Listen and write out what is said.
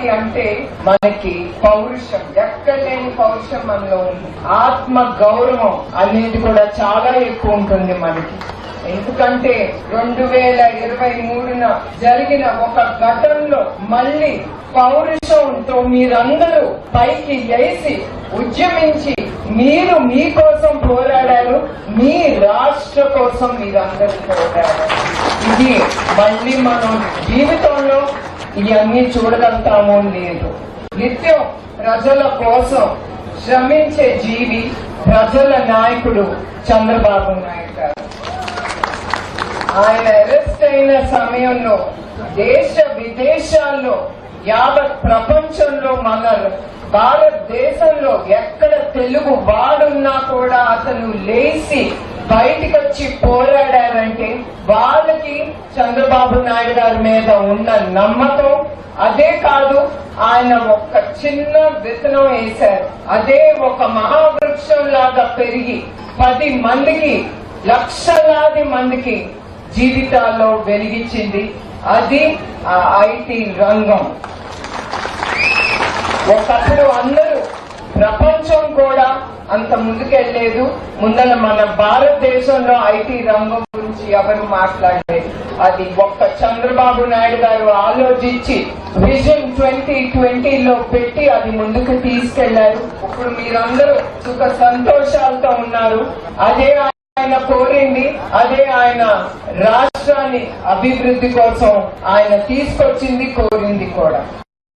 జాతి అంటే మనకి పౌరుషం. ఎక్కడ లేని పౌరుషం మనలో ఉంది. ఆత్మ గౌరవం అనేది కూడా చాలా ఎక్కువ ఉంటుంది మనకి. ఎందుకంటే రెండు వేల ఇరవై మూడున జరిగిన ఒక ఘటనలో మళ్ళీ పౌరుషంతో మీరందరూ పైకి లేచి ఉద్యమించి మీరు మీకోసం పోరాడారు మీ రాష్ట్ర కోసం మీరందరూ పోరాడారు. ఇది మళ్ళీ మనం జీవితంలో ఇవన్నీ చూడగలుగుతామో లేదు. నిత్యం ప్రజల కోసం శ్రమించే జీవి ప్రజల నాయకుడు చంద్రబాబు నాయుడు గారు. ఆయన అరెస్ట్ అయిన సమయంలో దేశ విదేశాల్లో యావత్ ప్రపంచంలో మన భారతదేశంలో ఎక్కడ తెలుగు వాడున్నా కూడా అతను లేచి బయటికి వచ్చి పోరాడారంటే వాళ్ళకి చంద్రబాబు నాయుడు గారి మీద ఉన్న నమ్మకం అదే కాదు ఆయన ఒక చిన్న విత్తనం వేశారు. అదే ఒక మహావృక్షం లాగా పెరిగి పది మందికి లక్షలాది మందికి జీవితాల్లో వెలిగించింది. అది ఆ ఐటీ రంగం. ఒకప్పుడు అందరూ ప్రపంచం అంత ముందుకెళ్ళేదు ముందర మన భారతదేశంలో ఐటీ రంగం గురించి ఎవరు మాట్లాడలేదు. అది ఒక్క చంద్రబాబు నాయుడు గారు ఆలోచించి విజన్ ట్వంటీ ట్వంటీలో పెట్టి అది ముందుకు తీసుకెళ్ళారు. ఇప్పుడు మీరందరూ సుఖ సంతోషాలతో ఉన్నారు. అదే ఆయన కోరింది అదే ఆయన రాష్ట్రాన్ని అభివృద్ధి కోసం ఆయన తీసుకొచ్చింది కోరింది కూడా.